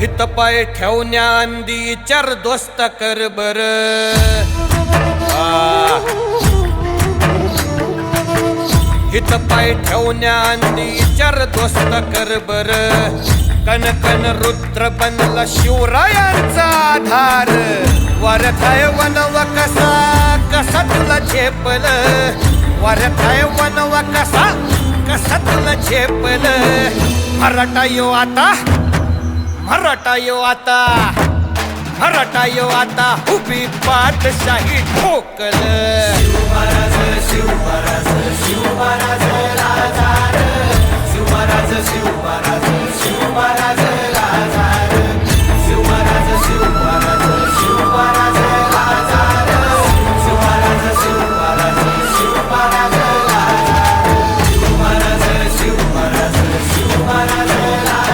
हित पाय ठेवण्या अंदी चर दोस्त कर बर. हित पाय ठेवण्या अंदी चर दोस्त कर बर. कन कन रुद्र बनला शिवरायांचा आधार. वरथाय वनव कसा कसा तुला झेपल. वरथाय वनव कसा कसा तुला झेपल. मराठा यो आता मराठा यो आता मराठा यो आता उभी पाठशाही ठोकल. शिवराज शिवराज शिवराज राजा शिवराज शिवराज शिवराज